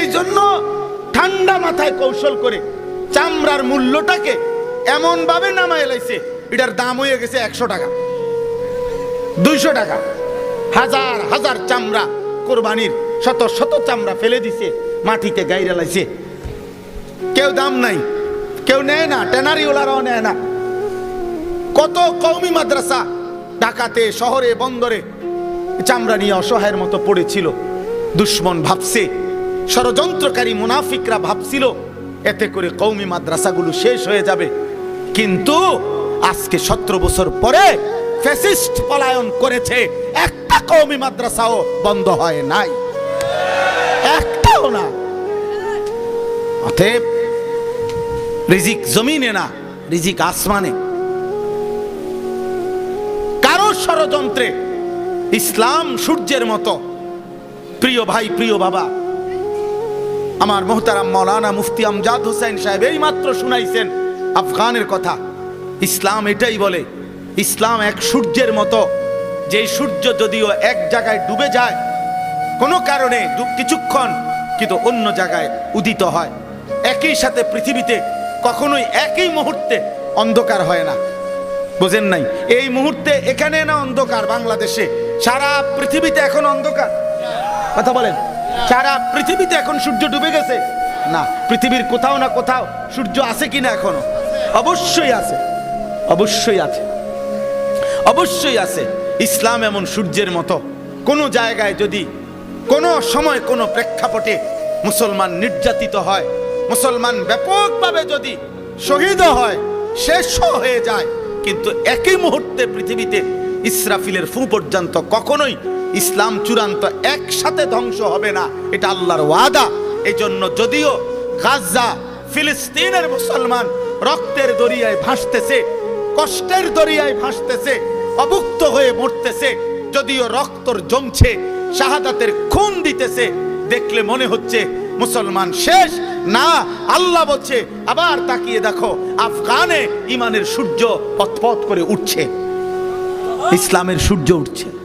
এই জন্য ঠান্ডা মাথায় কৌশল করে চামড়ার মূল্যটাকে এমন ভাবে নামায় লাইছে, এটার দাম হয়ে গেছে একশো টাকা, দুইশো টাকা। হাজার হাজার চামড়া কোরবানির শত শত চামড়া ফেলে দিছে, মাটিতে গাইরা লাইছে। কেউ দাম নাই, কেউ নেয় না টেনারিওলারাও নেয় না। কত কৌমি মাদ্রাসা ঢাকাতে, শহরে, বন্দরে চামড়া নিয়ে অসহায়ের মতো পড়েছিল, দুশ্মন ভাবছে ষড়যন্ত্রকারী মুনাফিকরা ভাবছিল, এতে করে কৌমি মাদ্রাসাগুলো শেষ হয়ে যাবে। কিন্তু আজকে সতেরো বছর পরে ফ্যাসিস্ট পলায়ন করেছে, একটা কৌমি মাদ্রাসাও বন্ধ হয় নাই। একটাও না। অতএব রিজিক জমিনে না, রিজিক আসমানে। কারও ষড়যন্ত্রে ইসলাম সূর্যের মতো। প্রিয় ভাই, প্রিয় বাবা আমার মোহতারাম মৌলানা মুফতি আমজাদ হুসাইন সাহেব এই মাত্র শুনাইছেন আফগানের কথা। ইসলাম এটাই বলে, ইসলাম এক সূর্যের মতো যে সূর্য যদিও এক জায়গায় ডুবে যায়, কোনো কারণে কিছুক্ষণ কিন্তু অন্য জায়গায় উদিত হয়। একই সাথে পৃথিবীতে কখনোই একই মুহূর্তে অন্ধকার হয় না। বোঝেন নাই, এই মুহূর্তে এখানে না অন্ধকার, বাংলাদেশে, সারা পৃথিবীতে এখন অন্ধকার। কথা বলেন। সারা পৃথিবীতে এখন সূর্য ডুবে গেছে। না, পৃথিবীর কোথাও না কোথাও সূর্য আছে কিনা এখনও? অবশ্যই আছে। অবশ্যই আছে। অবশ্যই আছে। ইসলাম এমন সূর্যের মতো। কোনো জায়গায় যদি কোনো সময় কোনো প্রেক্ষাপটে মুসলমান নির্যাতিত হয়, মুসলমান ব্যাপকভাবে যদি শহীদ হয় শেষও হয়ে যায়, কিন্তু একই মুহূর্তে পৃথিবীতে ইসরাফিলের ফু পর্যন্ত কখনোই ইসলাম চূড়ান্ত একসাথে ধ্বংস হবে না। এটা আল্লাহর ওয়াদা। এই জন্য যদিও গাজা, ফিলিস্তিনের মুসলমান রক্তের দরিয়ায় ভাসতেছে, কষ্টের দরিয়ায় ভাসতেছে, অভুক্ত হয়ে মরতেছে, যদিও রক্তর জমছে, শাহাদাতের খুন দিতেছে, দেখলে মনে হচ্ছে মুসলমান শেষ। না, আল্লাহ বলছে, আবার তাকিয়ে দেখো, আফগানে ইমানের সূর্য পথপথ করে উঠছে। ইসলামের সূর্য উঠছে।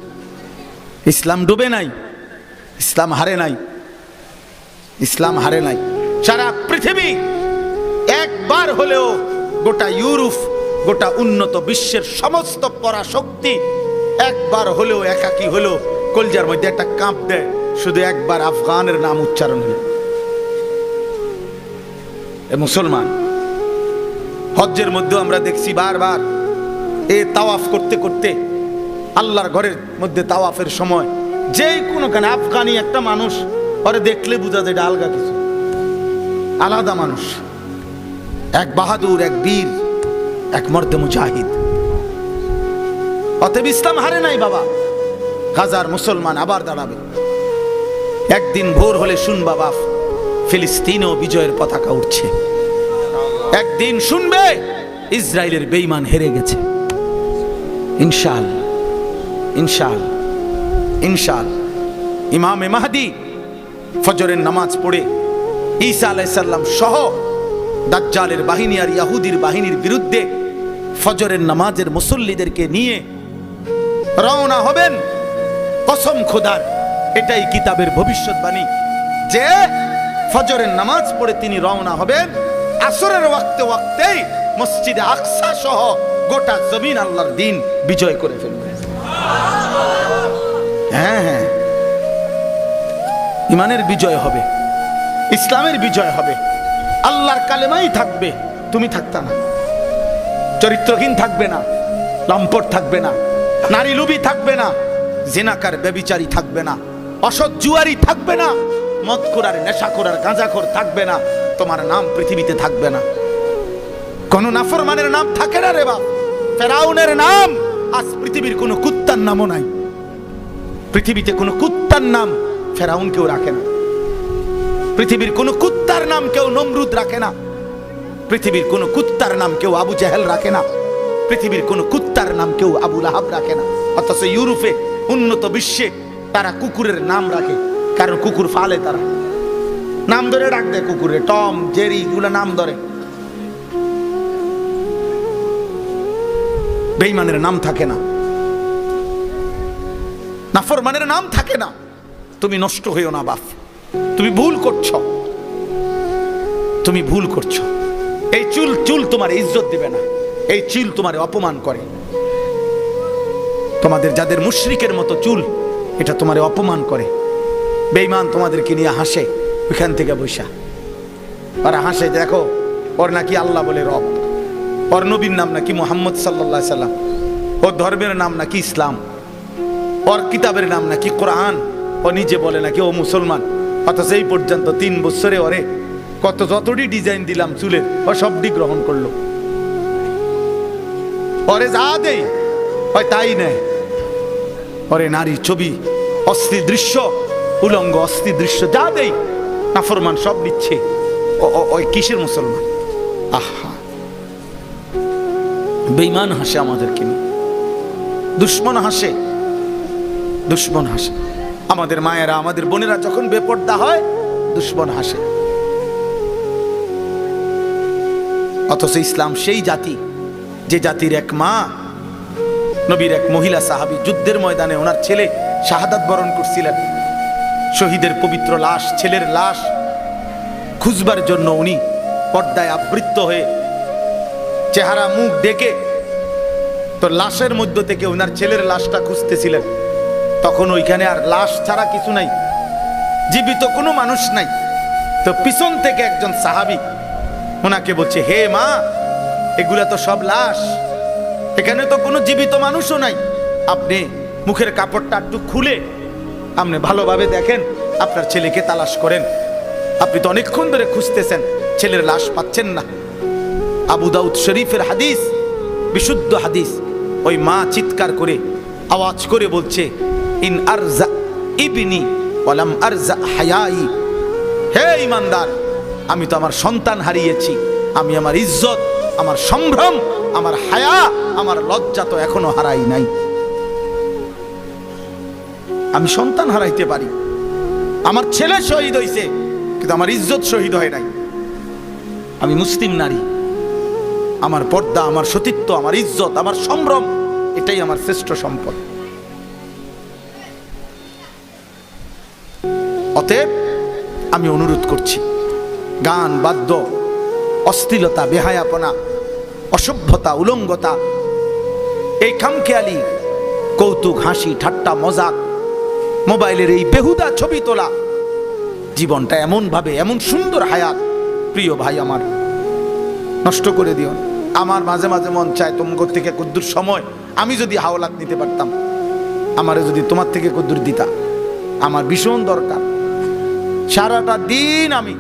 ইসলাম ডুবে নাই, ইসলাম হারে নাই, ইসলাম হারে নাই। সারা পৃথিবী একবার হলেও গোটা ইউরোপ, গোটা উন্নত বিশ্বের সমস্ত পরাশক্তি একবার হলেও, একাকি হলেও কলজার মধ্যে একটা কাঁপ দেয়, শুধু একবার আফগানের নাম উচ্চারণ হলে। এ মুসলমান, হজ্জের মধ্যেও আমরা দেখছি বারবার, এ তাওয়াফ করতে করতে আল্লাহর ঘরের মধ্যে তাওয়াফের সময়, যে কোনো কানে আফগানি একটা মানুষ পরে দেখলে বোঝা যায় এটা আলগা কিছু। আলাদা মানুষ। এক বাহাদুর, এক বীর, এক মর্দে মুজাহিদ। অতএব ইসলাম হারে নাই বাবা। হাজার মুসলমান আবার দাঁড়াবে। একদিন ভোর হলে শুনবা বাপ, ফিলিস্তিনেও বিজয়ের পতাকা উঠছে একদিন শুনবে, ইসরায়েলের বেইমান হেরে গেছে। ইনশাল ইনশাল ইনশাল। ইমামে মাহাদি ফজরের নামাজ পড়ে ঈসা আলাইসাল্লাম সহ দাজ্জালের বাহিনী আর ইয়াহুদির বাহিনীর বিরুদ্ধে ফজরের নামাজের মুসল্লিদেরকে নিয়ে রওনা হবেন। কসম খোদার, এটাই কিতাবের ভবিষ্যৎবাণী যে ফজরের নামাজ পড়ে তিনি রওনা হবেন। আসরের ওয়াক্তে ওয়াক্তেই মসজিদে আকসা সহ গোটা জমিন আল্লাহর দিন বিজয় করে ফেলবে হ্যাঁ হ্যাঁ। ইমানের বিজয় হবে, ইসলামের বিজয় হবে। আল্লাহর কালেমাই থাকবে, তুমি থাকতা না। চরিত্রহীন থাকবে না, লম্পট থাকবে না, নারী লুবি থাকবে না, জেনাকার ব্যবিচারী থাকবে না, অসৎ জুয়ারি থাকবে না মদ করার নেশা করার গাঁজাখোর থাকবে না, তোমার নাম পৃথিবীতে থাকবে না। কোন নাফরমানের নাম থাকে না রে বাপ, ফেরাউনের নাম। আজ পৃথিবীর কোনো কুত্তার নামও নাই। পৃথিবীতে কোনো কুত্তার নাম ফেরাউন কেউ রাখে না। পৃথিবীর কোনো কুত্তার নাম কেউ নমরুদ রাখে না। পৃথিবীর কোনো কুত্তার নাম কেউ আবু জাহেল রাখে না। পৃথিবীর কোনো কুত্তার নাম কেউ আবু লাহাব রাখে না। অথচ ইউরোপে, উন্নত বিশ্বে তারা কুকুরের নাম রাখে, কারণ কুকুর ফালে তারা। নাম ধরে ডাক দেয় কুকুরে, টম, জেরি, এগুলো নাম ধরে। বেইমানের নাম থাকে না। নাফরমানের নাম থাকে না। তুমি নষ্ট হইও না বাপ। তুমি ভুল করছ। তুমি ভুল করছ। এই চুল চুল তোমার ইজ্জত দেবে না। এই চুল তোমার অপমান করে। তোমাদের যাদের মুশরিকের মতো চুল, এটা তোমার অপমান করে। বেঈমান তোমাদেরকে নিয়ে হাসে, ওইখান থেকে বৈশা। ওরা হাসে, দেখো, ওর নাকি আল্লাহ বলে রব। ওর নবীর নাম নাকি মোহাম্মদ সাল্লাহ সাল্লাম। ওর ধর্মের নাম নাকি ইসলাম। ওর কিতাবের নাম নাকি কোরআন। ও নিজে বলে নাকি ও মুসলমান। অথচ এই পর্যন্ত তিন বছরে ওরে কত যতটি ডিজাইন দিলাম চুলের ও সবটি গ্রহণ করল। ওরে যা দেই হয় তাই নেয়। ওরে নারী ছবি, অস্থির দৃশ্য, উলঙ্গ অস্থির দৃশ্য যা দেই, নাফরমান সব নিচ্ছে। ওই কিসের মুসলমান? বেইমান হাসে আমাদেরকে নিয়ে। দুশ্মন হাসে দুশ্মন হাসে। আমাদের মায়েরা, আমাদের বোনেরা যখন বেপর্দা হয়, দুশ্মন হাসে। অথচ ইসলাম সেই জাতি, যে জাতির এক মা, নবীর এক মহিলা সাহাবী যুদ্ধের ময়দানে ওনার ছেলে শাহাদাত বরণ করছিলেন। শহীদের পবিত্র লাশ, ছেলের লাশ খুঁজবার জন্য উনি পর্দায় আবৃত্ত হয়ে চেহারা, মুখ ডেকে তো লাশের মধ্য থেকে ওনার ছেলের লাশটা খুঁজতেছিলেন। তখন ওইখানে আর লাশ ছাড়া কিছু নাই, জীবিত কোনো মানুষ নাই। তো পিছন থেকে একজন সাহাবী ওনাকে বলছে, হে মা, এগুলা তো সব লাশ, এখানে তো কোনো জীবিত মানুষও নাই। আপনি মুখের কাপড়টা একটু খুলে আপনি ভালোভাবে দেখেন, আপনার ছেলেকে তালাশ করেন। আপনি তো অনেকক্ষণ ধরে খুঁজতেছেন, ছেলের লাশ পাচ্ছেন না। আবু দাউদ শরীফের হাদিস, বিশুদ্ধ হাদিস। ওই মা চিৎকার করে, আওয়াজ করে বলছে, ইন আরজা ইবনি ওয়ালাম আরজা হায়াই। হে ইমানদার, আমি তো আমার সন্তান হারিয়েছি। আমি আমার ইজ্জত, আমার সম্ভ্রম, আমার হায়া, আমার লজ্জা তো এখনও হারাই নাই। আমি সন্তান হারাইতে পারি। আমার ছেলে শহীদ হয়েছে কিন্তু আমার ইজ্জত শহীদ হয় নাই। আমি মুসলিম নারী। আমার পর্দা, আমার সতীত্ব, আমার ইজ্জত, আমার সম্ভ্রম, এটাই আমার শ্রেষ্ঠ সম্পদ। অতএব আমি অনুরোধ করছি, গান, বাদ্য, অশ্লীলতা, বেহায়াপনা, অসভ্যতা, উলঙ্গতা, এই খামখেয়ালি, কৌতুক, হাসি, ঠাট্টা, মজাক, মোবাইলের এই বেহুদা ছবি তোলা, জীবনটা এমনভাবে, এমন সুন্দর হায়াত, প্রিয় ভাই আমার। নষ্ট করে দিও। আমার মাঝে মাঝে মন চায় তোমার থেকে কদ্দুর সময় আমি যদি হাওলাত নিতে পারতাম। আমারে যদি তোমার থেকে কদ্দুর দিতা। আমার ভীষণ দরকার। সারাটা দিন আমি